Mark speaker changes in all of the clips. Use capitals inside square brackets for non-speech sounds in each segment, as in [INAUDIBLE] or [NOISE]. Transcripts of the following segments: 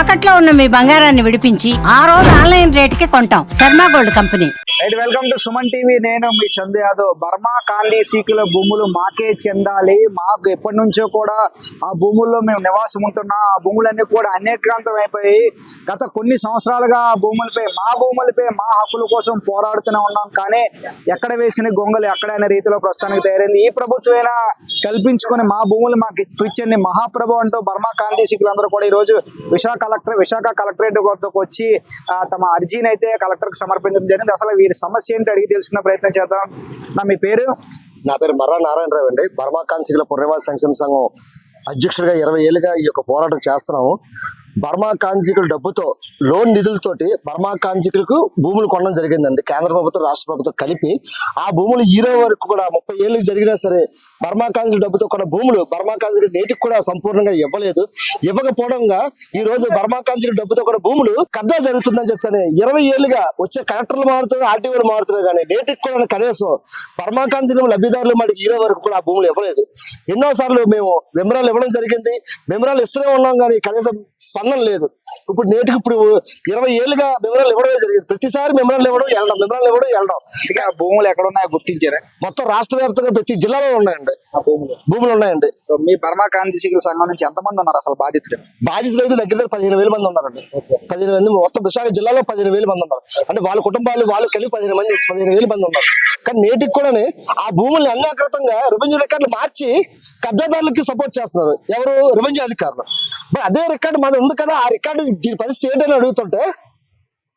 Speaker 1: తాకట్లో ఉన్న మీ బంగారాన్ని విడిపించి ఆ రోజు ఆన్లైన్ రేటుకి కొంటాం. Sharma gold company.
Speaker 2: Right welcome to Suman TV నేను మీ చందు యాదవ్. బర్మా కాందీ సీకుల భూములు మాకే చెందాలి. మాకు ఎప్పటి నుంచో కూడా ఆ భూముల్లో మేము నివాసం ఉంటున్నాం. ఆ భూములన్నీ కూడా అనేక్రాంతం అయిపోయి గత కొన్ని సంవత్సరాలుగా ఆ భూములపై మా భూములపై మా హక్కుల కోసం పోరాడుతూనే ఉన్నాం. కానీ ఎక్కడ వేసిన గొంగలు ఎక్కడైనా రీతిలో ప్రస్తుతానికి తయారైంది. ఈ ప్రభుత్వమైనా కల్పించుకొని మా భూములు మాకు ఇచ్చండి మహాప్రభు అంటూ బర్మా కాందీ సీకులందరూ కూడా ఈరోజు విశాఖ కలెక్టర్ విశాఖ కలెక్టరేట్ వద్దకు వచ్చి తమ అర్జీని అయితే కలెక్టర్కి సమర్పించడం జరిగింది. అసలు వీరి సమస్య ఏంటి అడిగి తెలుసుకునే ప్రయత్నం చేద్దాం. నా మీ పేరు?
Speaker 3: నా పేరు మర్రా నారాయణరావు అండి. బర్మా కాన్సికుల పునర్వాస సంక్షేమ సంఘం అధ్యక్షుడిగా ఇరవై ఏళ్ళుగా ఈ యొక్క పోరాటం చేస్తున్నాము. బర్మా కాన్సికల్ డబ్బుతో లోన్ నిధులతోటి బర్మా కాన్సికల్కు భూములు కొనడం జరిగిందండి. కేంద్ర ప్రభుత్వం రాష్ట్ర ప్రభుత్వం కలిపి. ఆ భూములు ఈరో వరకు కూడా ముప్పై ఏళ్ళు జరిగినా సరే బర్మా కాన్సికల్ డబ్బుతో కొన్న భూములు బర్మా కాన్సికల్ నేటికి కూడా సంపూర్ణంగా ఇవ్వలేదు. ఇవ్వకపోవడంగా ఈ రోజు బర్మా కాన్సికల్ డబ్బుతో కొన్న భూములు కబ్జా జరుగుతుందని చెప్పని ఇరవై ఏళ్ళుగా వచ్చే కలెక్టర్లు మారుతున్నారు ఆర్టీఓలు మారుతున్నారు కానీ నేటికి కూడా కనీసం బర్మా కాన్సికల్ లబ్ధిదారులు మనకి ఈరో వరకు కూడా ఆ భూములు ఇవ్వలేదు. ఎన్నో సార్లు మేము విమరాలు ఇవ్వడం జరిగింది. విమరాలు ఇస్తూనే ఉన్నాం కానీ కనీసం స్పందన లేదు. ఇప్పుడు నేటికి ఇప్పుడు ఇరవై ఏళ్ళుగా విమరాలు ఇవ్వడమే జరిగింది. ప్రతిసారి విమరాలు ఇవ్వడం వెళ్ళడం విమరాలు ఇవ్వడం వెళ్ళడం.
Speaker 2: ఇక ఆ భూములు ఎక్కడ ఉన్నాయో గుర్తించారా?
Speaker 3: మొత్తం రాష్ట్ర వ్యాప్తంగా ప్రతి జిల్లాలో ఉన్నాయండి.
Speaker 2: ఆ భూములు.
Speaker 3: భూములు ఉన్నాయండి.
Speaker 2: మీ బర్మా కాంతి సీకుల సంఘం నుంచి ఎంతమంది ఉన్నారు అసలు బాధితులు?
Speaker 3: బాధితులు అయితే దగ్గర దగ్గర పదిహేను వేల మంది ఉన్నారండి. పదిహేను మంది మొత్తం విశాఖ జిల్లాలో పదిహేను వేల మంది ఉన్నారు. అంటే వాళ్ళ కుటుంబాలు వాళ్ళు కలిపి పదిహేను మంది పదిహేను వేల మంది ఉన్నారు. కానీ నేటికి కూడా ఆ భూముల్ని అన్యాకృతంగా రెవెన్యూ రికార్డులు మార్చి కబ్జాదారులకి సపోర్ట్ చేస్తున్నారు. ఎవరు? రెవెన్యూ అధికారులు. మరి అదే రికార్డు మన ఉంది కదా ఆ రికార్డు దీని పరిస్థితి ఏంటని అడుగుతుంటే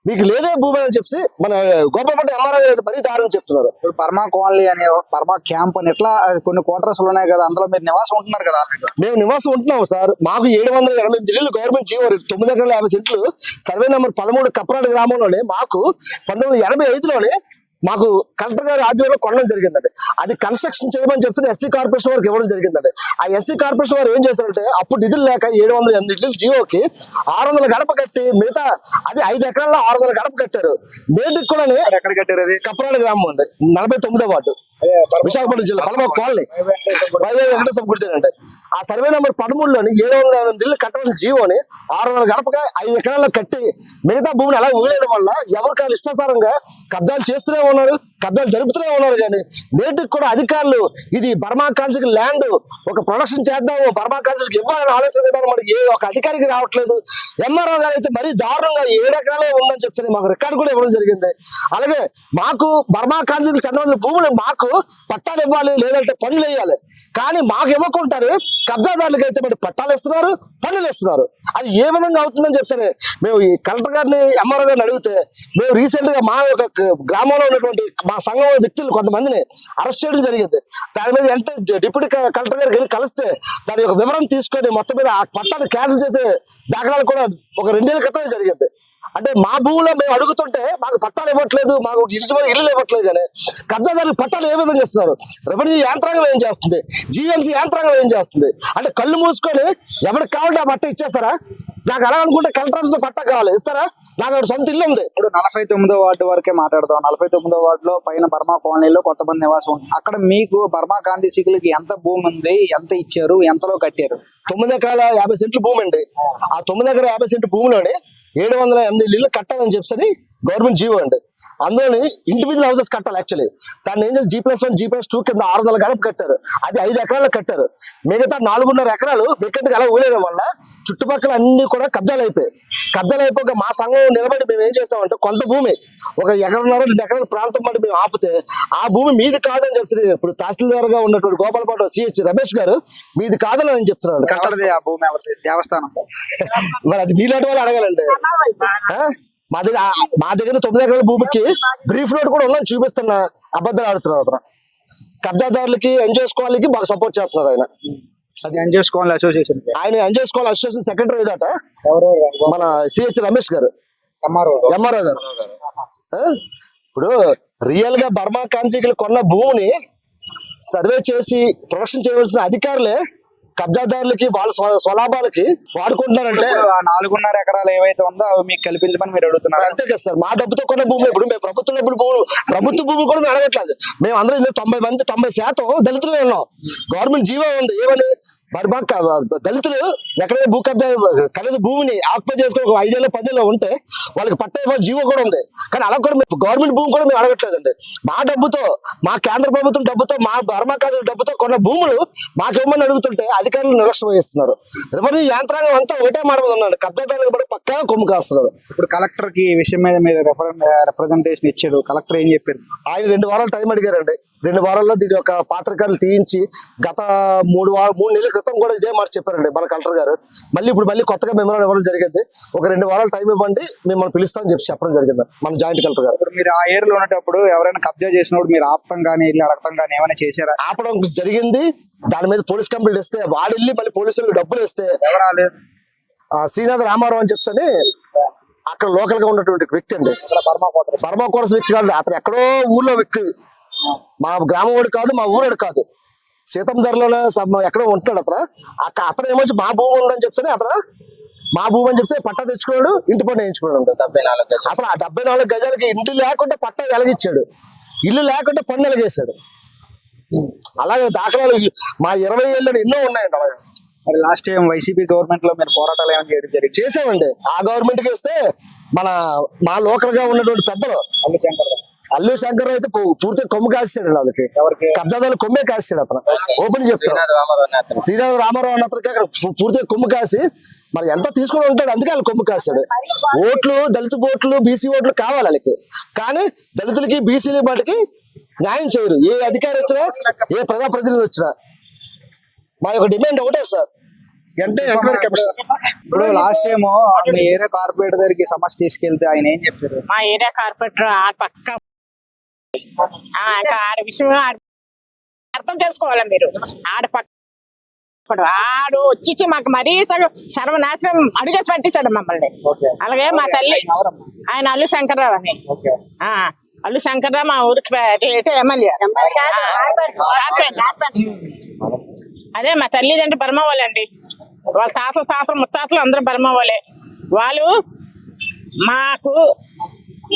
Speaker 3: మీకు లేదే భూమి అని చెప్పి మన గోపాలపట్ట ఎంఆర్ఐ మరీ దారుణం చెప్తున్నారు.
Speaker 2: ఇప్పుడు బర్మా కాలనీ అనే బర్మా క్యాంప్ అని ఎట్లా ఆ, కొన్ని క్వార్టర్స్ ఉన్నాయి కదా అందులో మీరు నివాసం ఉంటున్నారు కదా
Speaker 3: మేము నివాసం ఉంటున్నాము సార్. మాకు ఏడు వందల ఎనభై ఇల్లు గవర్నమెంట్ జీవో తొమ్మిది ఎకరాల యాభై సెంట్లు సర్వే నెంబర్ పదమూడు కప్పరాడు గ్రామంలోనే మాకు పంతొమ్మిది వందల ఎనభై ఐదులోనే మాకు కలెక్టర్ గారి ఆధ్వర్యంలో కొనడం జరిగిందండి. అది కన్స్ట్రక్షన్ చేయమని చెప్తే ఎస్సీ కార్పొరేషన్ వారికి ఇవ్వడం జరిగిందండి. ఆ ఎస్సీ కార్పొరేషన్ వారు ఏం చేశారంటే అప్పుడు నిధులు లేక ఏడు వందల ఎనిమిది ఇల్లు జీవోకి ఆరు వందల గడప కట్టి మిగతా అది ఐదు ఎకరాల్లో ఆరు వందల గడప కట్టారు. నేటికి కూడా
Speaker 2: ఇక్కడ ఎక్కడ కట్టారు అది?
Speaker 3: కప్పరాడు గ్రామం అండి. నలభై తొమ్మిదో వార్డు. విశాఖపట్నం జిల్లా పలమ కాలనీ. వైవై వెంకటేశ్వర గుడితే అంటే ఆ సర్వే నెంబర్ పదమూడులోని ఏడు వందల ఎనిమిది ఇల్లు కట్టవలసిన జీవోని ఆరు వందల గడపగా ఐదు ఎకరాల్లో కట్టి మిగతా భూమిని అలా వదిలేయడం వల్ల ఎవరికి ఇష్టాసారంగా కబ్జాలు చేస్తూనే ఉన్నారు కబ్జాలు జరుపుతూనే ఉన్నారు కానీ నేటికి కూడా అధికారులు ఇది బర్మా కాన్సిల్ ల్యాండ్ ఒక ప్రొడక్షన్ చేద్దాము బర్మా కాన్సిల్కి ఇవ్వాలని ఆలోచన విధానం మనకి ఏ ఒక అధికారికి రావట్లేదు. ఎంఆర్ఓ గారు అయితే మరీ దారుణంగా ఏడు ఎకరాలే ఉందని చెప్పి మాకు రికార్డు కూడా ఇవ్వడం జరిగింది. అలాగే మాకు బర్మా కాన్సిల్ చంద్రబాబు భూములు మాకు పట్టాలు ఇవ్వాలి లేదంటే పనులు వేయాలి. కానీ మాకు ఇవ్వకుంటారు కబ్జాదారులకు అయితే మరి పట్టాలు ఇస్తున్నారు పనులు ఇస్తున్నారు. అది ఏ విధంగా అవుతుందని చెప్తే మేము ఈ కలెక్టర్ గారిని ఎంఆర్ఓ గారిని అడిగితే మేము రీసెంట్గా మా యొక్క గ్రామంలో ఉన్నటువంటి మా సంఘం వ్యక్తులు కొంతమందిని అరెస్ట్ చేయడం జరిగింది. దాని మీద అంటే డిప్యూటీ కలెక్టర్ గారికి వెళ్ళి కలిస్తే దాని యొక్క వివరం తీసుకొని మొత్తం మీద ఆ పట్టాన్ని క్యాన్సిల్ చేసే దాఖలాలు కూడా ఒక రెండేళ్ళ క్రితమే జరిగింది. అంటే మా భూమిలో మేము అడుగుతుంటే మాకు పట్టాలు ఇవ్వట్లేదు మాకు ఇల్లు వరకు ఇల్లు ఇవ్వట్లేదు కానీ కబ్జాదారులు పట్టాలు ఏ విధంగా ఇస్తున్నారు? రెవెన్యూ యంత్రాంగం ఏం చేస్తుంది? జీఎంసీ యంత్రాంగం ఏం చేస్తుంది? అంటే కళ్ళు మూసుకొని ఎవరికి కావాలంటే ఆ పట్ట ఇచ్చేస్తారా? నాకు అలా అనుకుంటే కలెక్టర్ ఆఫీస్లో పట్ట కావాలి. ఇస్తారా? నాకు సొంత ఇల్లు ఉంది.
Speaker 2: ఇప్పుడు నలభై తొమ్మిదో వార్డు వరకే మాట్లాడదాం. నలభై తొమ్మిదో వార్డులో పైన బర్మా కాలనీలో కొంతమంది నివాసం ఉంటుంది అక్కడ మీకు బర్మా కాంతి సీకులకి ఎంత భూమి ఉంది? ఎంత ఇచ్చారు? ఎంతలో కట్టారు?
Speaker 3: తొమ్మిది ఎకరాల యాభై సెంట్లు భూమి అండి. ఆ తొమ్మిది ఎకరాల యాభై సెంట్లు భూమిలోనే ఏడు వందల ఎనిమిది ఇల్లు కట్టాలని చెప్పని గవర్నమెంట్ జీవో అండి. అందులోని ఇండివిజువల్ హౌసెస్ కట్టాలి యాక్చువల్లీ దాన్ని ఏం చేసి G plus one G plus two కింద ఆరు వందల గడప కట్టారు. అది ఐదు ఎకరాలు కట్టారు. మిగతా నాలుగున్నర ఎకరాలు వికెట్కి అలా ఊలేయడం వల్ల చుట్టుపక్కల అన్ని కూడా కబ్జాలు అయిపోయాయి. కబ్జాలు అయిపోక మా సంఘం నిలబడి మేము ఏం చేస్తామంటే కొంత భూమి ఒక ఎకరన్నర రెండు ఎకరాల ప్రాంతం బట్టి మేము ఆపితే ఆ భూమి మీది కాదని చెప్తుంది ఇప్పుడు తహసీల్దార్గా ఉన్నటువంటి గోపాలపాటు సిహెచ్ రమేష్ గారు మీది కాదని నేను చెప్తున్నాను కట్టాలి
Speaker 2: కట్టడది ఆ భూమి ఎవరిది? దేవస్థానం. [LAUGHS]
Speaker 3: మరి అది మీలాంటి వాళ్ళు అడగాలండి. ఆ? మా దగ్గర మా దగ్గర తొమ్మిది ఎకరాల భూమికి బ్రీఫ్ నోట్ కూడా ఉందని చూపిస్తున్నా అబద్ధాలు ఆడుతున్నారు అతను. కబ్జాదారులకి ఎంజాయ్ చేసుకోవాలకి బాగా సపోర్ట్ చేస్తున్నారు ఆయన.
Speaker 2: అది ఎంజాయ్ చేసుకోవాలి అసోసియేషన్
Speaker 3: ఆయన ఎంజాయ్ చేసుకోవాలి అసోసియేషన్ సెక్రటరీ
Speaker 2: ఎవరు?
Speaker 3: మన సిహెచ్ రమేష్ గారు.
Speaker 2: ఎంఆర్ఓ.
Speaker 3: గారు? ఇప్పుడు రియల్గా బర్మా కాన్సీకులు కొన్న భూమిని సర్వే చేసి ప్రొడక్షన్ చేయవలసిన అధికారులే కబ్జాదారులకి వాళ్ళ స్వ- స్వలాభాలకి వాడుకుంటున్నారంటే
Speaker 2: ఆ నాలుగున్నర ఎకరాలు ఏవైతే ఉందో అవి మీకు కల్పించమని మీరు అడుగుతున్నారు.
Speaker 3: అంతే కదా సార్. మా డబ్బుతో కొన్న భూమి ఇప్పుడు మేము ప్రభుత్వం డబ్బులు భూములు ప్రభుత్వ భూమి కూడా మేము అడగట్లేదు. మేము అందరం తొంభై మంది తొంభై శాతం దళితులే ఉన్నాం. గవర్నమెంట్ జీవో ఉంది. ఏమని? మరి మా క- దళితులు ఎక్కడైనా భూ కబ్జా కనీస భూమిని ఆక్యుపై చేసుకుని ఒక ఐదేళ్ళు పదేళ్ళు ఉంటే వాళ్ళకి పట్టే జీవో కూడా ఉంది. కానీ అలా కూడా మేము గవర్నమెంట్ భూమి కూడా మేము అడగట్లేదండి. మా డబ్బుతో మా కేంద్ర ప్రభుత్వం డబ్బుతో మా బర్మా కాదు డబ్బుతో కొన్న భూములు మాకేమని అడుగుతుంటే అధికారులు నిర్లక్ష్యం వహిస్తున్నారు రెవెన్యూ యంత్రాంగం అంతా ఒకటే మాట మీద ఉన్నాడు కబ్జాదారులకు కూడా పక్కా కొమ్ము కాస్తున్నారు.
Speaker 2: ఇప్పుడు కలెక్టర్కి విషయం మీద మీరు రిప్రజెంటేషన్ ఇచ్చారు. కలెక్టర్ ఏం చెప్పారు?
Speaker 3: ఆయన రెండు వారాలు టైం అడిగారండి. రెండు వారాల్లో దీని యొక్క పాత్రకారులు తీయించి గత మూడు వారం మూడు నెలల క్రితం కూడా ఇదే మాట చెప్పారండి మన కలెక్టర్ గారు. మళ్ళీ ఇప్పుడు మళ్ళీ కొత్తగా మెమరాలు ఇవ్వడం జరిగింది. ఒక రెండు వారాలు టైం ఇవ్వండి మిమ్మల్ని పిలుస్తామని చెప్పి చెప్పడం జరిగింది మన జాయింట్ కలెక్టర్ గారు.
Speaker 2: మీరు ఆ ఏరియాలో ఉన్నప్పుడు ఎవరైనా కబ్జా చేసినప్పుడు మీరు ఆపటం కానీ వెళ్ళి అడగటం కానీ ఏమైనా చేశారా?
Speaker 3: ఆపడం జరిగింది. దాని మీద పోలీస్ కంప్లైంట్ ఇస్తే వాడు వెళ్ళి మళ్ళీ పోలీసులకు డబ్బులు ఇస్తే శ్రీనాథ్ రామారావు అని చెప్పని అక్కడ లోకల్గా ఉన్నటువంటి వ్యక్తి అండి. బర్మా కోరస్ వ్యక్తి కాదు అతను ఎక్కడో ఊర్లో వ్యక్తి. మా గ్రామం వాడు కాదు మా ఊరోడు కాదు. సీతం ధరలోనే ఎక్కడో ఉంటున్నాడు అతను. అక్క అతను ఏమొచ్చి మా భూమి ఉందని చెప్తే అతను మా భూమి అని చెప్తే పట్టా తెచ్చుకున్నాడు ఇంటి పని వేయించుకున్నాడు అసలు ఆ డెబ్బై నాలుగు గజాలకి ఇంటి లేకుంటే పట్టా ఎలగిచ్చాడు ఇల్లు లేకుంటే పన్ను ఎలగేశాడు అలాగే దాఖలాలు మా ఇరవై ఏళ్ళు ఎన్నో ఉన్నాయండి అలాగే.
Speaker 2: మరి లాస్ట్ టైం వైసీపీ గవర్నమెంట్లో మీరు పోరాటాలు ఏమైనా చేయడం జరిగింది?
Speaker 3: చేసామండి. ఆ గవర్నమెంట్కి ఇస్తే మన మా లోకల్గా ఉన్నటువంటి పెద్దలు అల్లు శంకర్ అయితే పూ- పూర్తిగా కొమ్ము కాసాడు వాళ్ళకి.
Speaker 2: ఎవరికి?
Speaker 3: కబ్జాదారులు కొమ్మే కాసాడు అతను. ఓపెన్ చెప్తాను శ్రీనాథ్ రామారావు అన్న అతనికి అక్కడ పూర్తిగా కొమ్ము కాసి మరి ఎంతో తీసుకుని ఉంటాడు అందుకే వాళ్ళు కొమ్ము కాసాడు. ఓట్లు దళిత ఓట్లు బీసీ ఓట్లు కావాలి వాళ్ళకి. కానీ దళితులకి బీసీల వాటికి న్యాయం చేయరు. ఏ అధికారి వచ్చినా ఏ ప్రజాప్రతినిధి వచ్చినా. మా యొక్క డిమాండ్ ఒకటే సార్. అంటే ఎంక్వైరీ కమిషన్
Speaker 2: ఇప్పుడు లాస్ట్ టైం మీ ఏరియా కార్పొరేటర్ దగ్గరికి సమస్య తీసుకెళ్తే ఆయన ఏం చెప్పారు?
Speaker 4: మా ఏరియా కార్పొరేటర్ ఆ పక్క ఆడ విషయం అర్థం చేసుకోవాలి మీరు? ఆడ పక్క ఇప్పుడు ఆడు వచ్చి మాకు మరీ సగం సర్వనాశనం అడిగేసి పట్టించాడు మమ్మల్ని. అలాగే మా తల్లి ఆయన అల్లు శంకర్రావు అని. అల్లు శంకర్రావు మా ఊరికి ఎమ్మెల్యే. అదే మా తల్లిదండ్రి బర్మ వాళ్ళండి వాళ్ళ తాతలు తాతలు ముత్తాతలు అందరూ బర్మ వాళ్ళే వాళ్ళు మాకు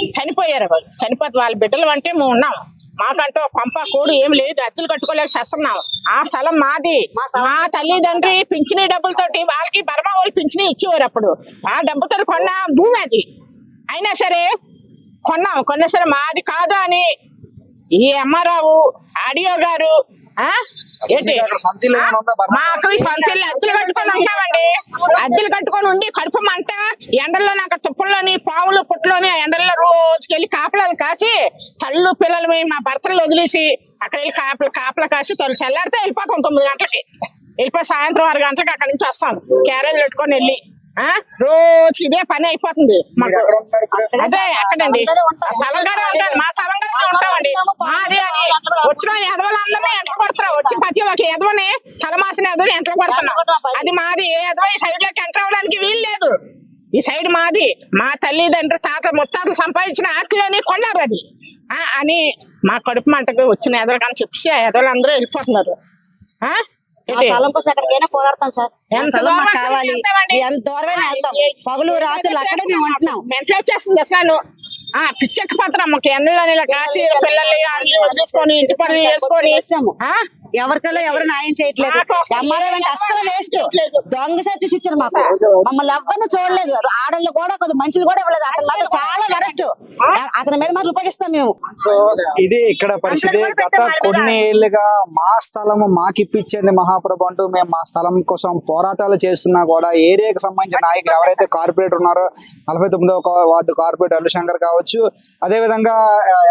Speaker 4: చనిపోయారు వాళ్ళు. చనిపోతే వాళ్ళ బిడ్డలు అంటే మేము ఉన్నాం. మాకంటూ కొంప కోడు ఏం లేదు. అద్దెలు కట్టుకోలేక చేస్తున్నాం. ఆ స్థలం మాది. మా తల్లిదండ్రి పింఛనీ డబ్బులతోటి వాళ్ళకి బర్మా వాళ్ళు పింఛనీ ఇచ్చేవారు అప్పుడు. ఆ డబ్బుతో కొన్న భూమి అది. అయినా సరే కొన్నాం. కొన్నా సరే మాది కాదు అని ఈ అమ్మారావు ఆడియో గారు ఆ? ఏంటి? మాకు ఈ సొంత ఇల్లు అద్దెలు కట్టుకొని ఉంటామండి. అద్దెలు కట్టుకొని ఉండి కడుపు మంట ఎండల్లో నాకు తుప్పల్లోని పావులు పుట్టలోని ఎండల్లో రోజుకి వెళ్ళి కాపలాలు కాసి తల్లు పిల్లలు మా భర్తలు వదిలేసి అక్కడ వెళ్ళి కాపలు కాపలా కాసి తల్లి తెల్లారితే వెళ్ళిపోతాం తొమ్మిది గంటలకి. వెళ్ళిపోయి సాయంత్రం ఆరు గంటలకి అక్కడి నుంచి వస్తాం. క్యారేజ్ పెట్టుకొని వెళ్ళి. రోజుకి ఇదే పని అయిపోతుంది? అదే అక్కడండి. ఆ స్థలం కాడే ఉంటాను మా స్థలం కాడే ఉంటామండి. మాది అని వచ్చిన ఎదవలందరినీ ఎంట కొడతారు. వచ్చి ప్రతి ఒక్క ఎదవని తలమాసిన ఎదవని ఎంట కొడుతున్నాం. అది మాది. ఏ ఎదవ ఈ సైడ్లోకి ఎంటర్ అవ్వడానికి వీలు లేదు. ఈ సైడ్ మాది. మా తల్లిదండ్రులు తాత ముత్తాతలు సంపాదించిన ఆటలోని కొన్నారు అది. ఆ, అని మా కడుపు మంటకి వచ్చిన ఎదలు కానీ చెప్పి అందరూ వెళ్ళిపోతున్నారు?
Speaker 5: స్థలం కోసం ఎక్కడికైనా పోరాడతాం సార్.
Speaker 4: ఎంత దూరం
Speaker 5: కావాలి? ఎంత దూరమైనా వెళ్తాం. పగులు రాత్రులు అక్కడే మేము ఉంటున్నాం.
Speaker 4: మెంట్లో వచ్చేస్తుంది అసలు ఆ పిచ్చెక్కిపోతున్నాం. మాకు ఇలా కాచి పిల్లల్ని వదిలేసుకొని ఇంటి పనులు చేసుకొని?
Speaker 5: ఎవరికల్లా ఎవరు న్యాయం చేయట్లేదు. ఎంఆర్ఐ అంటే అస్సలు వేస్ట్. దొంగ సర్టిస్ ఇచ్చారు మాకు. మమ్మల్ని ఎవరిని చూడలేదు. ఆడళ్ళు కూడా కొద్ది మనుషులు కూడా ఇవ్వలేదు. అతని మాత్రం చాలా వరస్ట్. అతని మీద మాత్రం ఉపయోగిస్తాం మేము.
Speaker 2: సో ఇది ఇక్కడ పరిస్థితి. గత కొన్ని ఏళ్ళుగా మా స్థలము మాకు ఇప్పించండి మహాప్రభు అంటూ మేము మా స్థలం కోసం పోరాటాలు చేస్తున్నా కూడా ఏరియాకి సంబంధించిన నాయకులు ఎవరైతే కార్పొరేటర్ ఉన్నారో నలభై తొమ్మిదవ కా- వార్డు కార్పొరేటర్ అల్లుశంకర్ కావచ్చు అదే విధంగా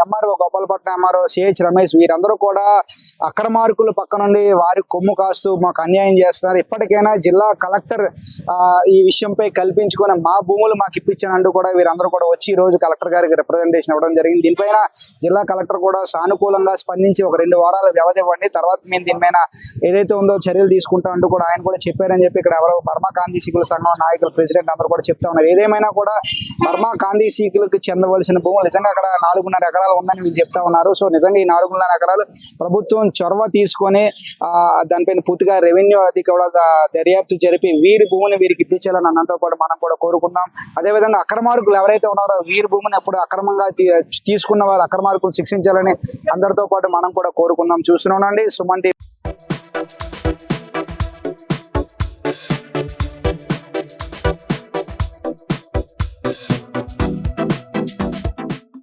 Speaker 2: MRO Gopalapatnam MRO CH Ramesh వీరందరూ కూడా అక్రమార్కులు పక్క నుండి వారి కొమ్ము కాస్తూ మాకు అన్యాయం చేస్తున్నారు. ఇప్పటికైనా జిల్లా కలెక్టర్ ఆ, ఈ విషయంపై కల్పించుకొని మా భూములు మాకు ఇప్పించానంటూ కూడా వీరందరూ కూడా వచ్చి ఈ రోజు కలెక్టర్ గారికి రిప్రజెంటేషన్ ఇవ్వడం జరిగింది. దీనిపైన జిల్లా కలెక్టర్ కూడా సానుకూలంగా స్పందించి ఒక రెండు వారాల వ్యవధి ఇవ్వండి. తర్వాత మేము దీనిపైన ఏదైతే ఉందో చర్యలు తీసుకుంటాం అంటూ కూడా ఆయన కూడా చెప్పారని చెప్పి ఇక్కడ ఎవరో బర్మా కాంతి సీకుల సంఘం నాయకులు ప్రెసిడెంట్ అందరూ కూడా చెప్తా ఉన్నారు. ఏదేమైనా కూడా బర్మా కాంతి సీకులకు చెందవలసిన భూములు నిజంగా అక్కడ నాలుగున్నర ఎకరాలు ఉందని వీళ్ళు చెప్తా ఉన్నారు. సో నిజంగా ఈ నాలుగున్నర ఎకరాలు ప్రభుత్వం చొరవ తీసుకొని దానిపైన పూర్తిగా రెవెన్యూ అది కూడా దర్యాప్తు జరిపి వీరి భూమిని వీరికి ఇప్పించాలని అన్నంతో పాటు మనం కూడా కోరుకుందాం. అదేవిధంగా అక్రమార్కులు ఎవరైతే ఉన్నారో వీరి భూమిని ఎప్పుడు అక్రమంగా తీసుకున్న వారు అక్రమార్కులు శిక్షించాలని అందరితో పాటు మనం కూడా కోరుకుందాం. చూస్తున్నాం అండి. సుమన్ టీవీ